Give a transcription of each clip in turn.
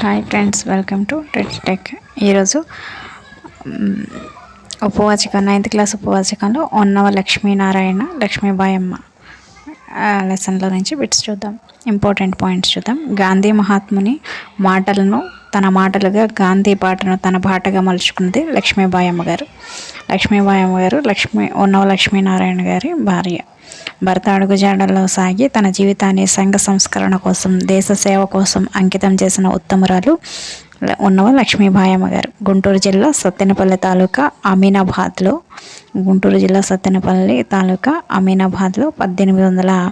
Hi friends welcome to TET tech ఈరోజు ఉపవాచకం ninth class ఉపవాచకంలో ఉన్నవ లక్ష్మీనారాయణ లక్ష్మీబాయమ్మ ఆ, లెసన్లో నుంచి బిట్స్ చూద్దాం. ఇంపార్టెంట్ పాయింట్స్ చూద్దాం. గాంధీ మహాత్ముని మాటలను తన మాటలుగా గాంధీ పాటను తన పాటగా మలుచుకున్నది లక్ష్మీబాయమ్మ గారు. లక్ష్మీబాయమ్మ గారు లక్ష్మీ ఉన్నవ లక్ష్మీనారాయణ గారి భార్య. భర్త అడుగుజాడల్లో సాగి తన జీవితాన్ని సంఘ సంస్కరణ కోసం దేశ సేవ కోసం అంకితం చేసిన ఉత్తమురాలు ఉన్నవ లక్ష్మీబాయమ్మ గారు. గుంటూరు జిల్లా సత్తెనపల్లి తాలూకా అమీనాబాద్లో గుంటూరు జిల్లా సత్తెనపల్లి తాలూకా అమీనాబాద్లో పద్దెనిమిది వందల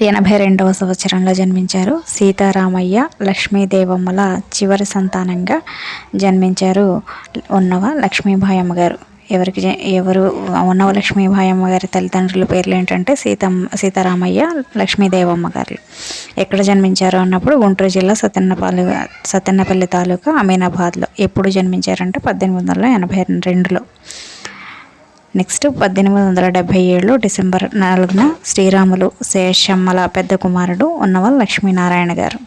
ఎనభై రెండవ సంవత్సరంలో జన్మించారు. సీతారామయ్య లక్ష్మీదేవమ్మల చివరి సంతానంగా జన్మించారు ఉన్నవ లక్ష్మీబాయమ్మ గారు. ఎవరికి జ- ఎవరు ఉన్నవ లక్ష్మీభాయమ్మ గారి తల్లిదండ్రుల పేర్లు ఏంటంటే సీతమ్మ సీతారామయ్య లక్ష్మీదేవమ్మ గారు. ఎక్కడ జన్మించారు అన్నప్పుడు గుంటూరు జిల్లా సత్యన్నపల్లి సత్యన్నపల్లి తాలూకా అమీనాబాద్లో. ఎప్పుడు జన్మించారంటే పద్దెనిమిది వందల ఎనభై రెండులో. నెక్స్ట్ పద్దెనిమిది వందల డెబ్భై ఏడులో డిసెంబర్ నాలుగున శ్రీరాములు శేషమ్మల పెద్ద కుమారుడు ఉన్నవ లక్ష్మీనారాయణ గారు.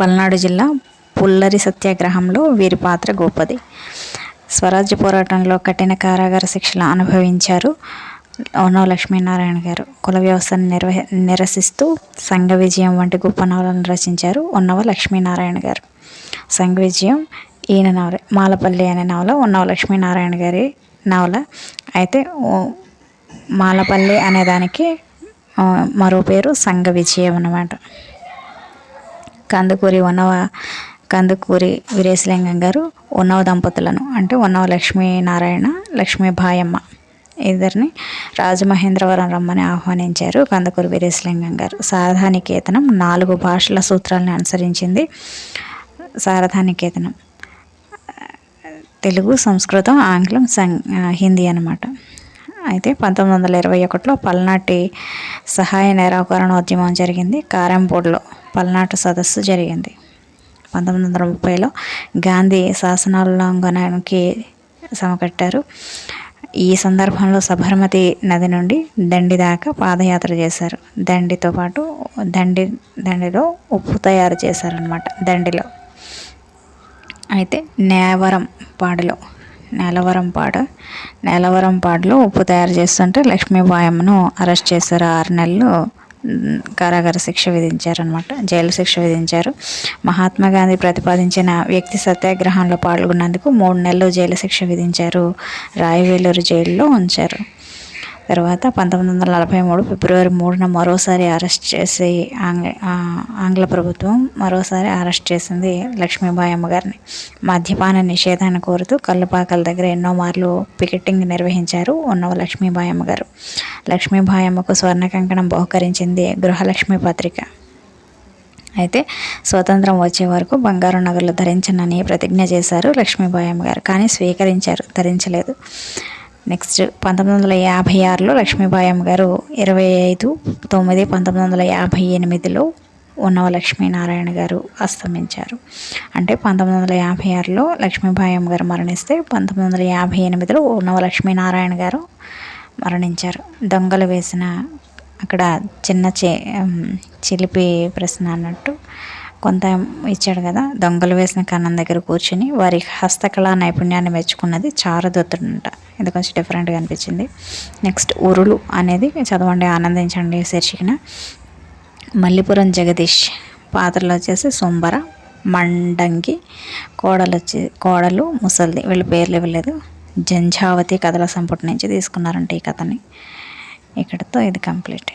పల్నాడు జిల్లా పుల్లరి సత్యాగ్రహంలో వీరి పాత్ర గొప్పది. స్వరాజ్య పోరాటంలో కఠిన కారాగార శిక్షలు అనుభవించారు ఓనో లక్ష్మీనారాయణ గారు. కుల వ్యవస్థను నిర్వహ నిరసిస్తూ సంఘ విజయం వంటి గొప్ప నవలను రచించారు ఉన్నవ లక్ష్మీనారాయణ గారు. సంఘ విజయం ఈయన నవల మాలపల్లి అనే నవల ఉన్నవ లక్ష్మీనారాయణ గారి నవల. అయితే మాలపల్లి అనే దానికి మరో పేరు సంఘ విజయం అన్నమాట. కందుకూరి ఉన్నవ కందుకూరి వీరేశలింగం గారు ఉన్నవ దంపతులను అంటే ఉన్నవ లక్ష్మీనారాయణ లక్ష్మీభాయమ్మ ఇద్దరిని రాజమహేంద్రవరం రమ్మని ఆహ్వానించారు కందుకూరి వీరేశలింగం గారు. సారథానికేతనం నాలుగు భాషల సూత్రాలను అనుసరించింది సారథానికేతనం. తెలుగు సంస్కృతం ఆంగ్లం సం హిందీ అనమాట అయితే పంతొమ్మిది వందల ఇరవై ఒకటిలో పల్నాటి సహాయ నిరాకరణోద్యమం జరిగింది. కారంపూడిలో పల్నాటి సదస్సు జరిగింది. పంతొమ్మిది వందల ముప్పైలో గాంధీ శాసనోల్లంఘనానికి సమకట్టారు. ఈ సందర్భంలో సబర్మతి నది నుండి దండి దాకా పాదయాత్ర చేశారు. దండితో పాటు దండి దండిలో ఉప్పు తయారు చేశారనమాట దండిలో. అయితే నేవరం పాడులో నేలవరం పాడ నేలవరం పాడులో ఉప్పు తయారు చేస్తుంటే లక్ష్మీబాయమ్మను అరెస్ట్ చేశారు ఆరు నెలలు కారాగార శిక్ష విధించారనమాట జైలు శిక్ష విధించారు. మహాత్మా గాంధీ ప్రతిపాదించిన వ్యక్తి సత్యాగ్రహంలో పాల్గొన్నందుకు మూడు నెలలు జైలు శిక్ష విధించారు. రాయవేలూరు జైల్లో ఉంచారు. తర్వాత పంతొమ్మిది వందల నలభై మూడు ఫిబ్రవరి మూడున మరోసారి అరెస్ట్ చేసి ఆంగ్ల ఆంగ్ల ప్రభుత్వం మరోసారి అరెస్ట్ చేసింది లక్ష్మీబాయి అమ్మగారిని. మద్యపాన నిషేధాన్ని కోరుతూ కల్లుపాకల దగ్గర ఎన్నో మార్లు పికెటింగ్ నిర్వహించారు ఉన్నవ లక్ష్మీబాయి అమ్మగారు. లక్ష్మీబాయమ్మకు స్వర్ణ కంకణం బహుకరించింది గృహలక్ష్మి పత్రిక. అయితే స్వతంత్రం వచ్చే వరకు బంగారు నగలు ధరించనని ప్రతిజ్ఞ చేశారు లక్ష్మీబాయమ్మ గారు కానీ స్వీకరించారు ధరించలేదు. నెక్స్ట్ పంతొమ్మిది వందల యాభై ఆరులో లక్ష్మీబాయమ్మ గారు ఇరవై ఐదు తొమ్మిది పంతొమ్మిది వందల యాభై ఎనిమిదిలో ఉన్నవ లక్ష్మీనారాయణ గారు అస్తమించారు. అంటే పంతొమ్మిది వందల యాభై ఆరులో లక్ష్మీబాయమ్మ గారు మరణిస్తే పంతొమ్మిది వందల యాభై ఎనిమిదిలో ఉన్నవ లక్ష్మీనారాయణ గారు మరణించారు. దొంగలు వేసిన అక్కడ చిన్న చే చిలిపి ప్రశ్న అన్నట్టు కొంత ఇచ్చాడు కదా. దొంగలు వేసిన కన్నం దగ్గర కూర్చుని వారి హస్తకళా నైపుణ్యాన్ని మెచ్చుకున్నది చారుదత్తుడంట. ఇది కొంచెం డిఫరెంట్గా అనిపించింది. నెక్స్ట్ ఉరులు అనేది చదవండి ఆనందించండి శీర్షికన. మల్లిపురం జగదీష్ పాత్రలు వచ్చేసి సొంబర మండంగి కోడలు వచ్చి కోడలు ముసల్ది. వీళ్ళ పేర్లు ఇవ్వలేదు. జంఝావతి కథల సంపుటి నుంచి తీసుకున్నారంట ఈ కథని. ఇక్కడితో ఇది కంప్లీట్.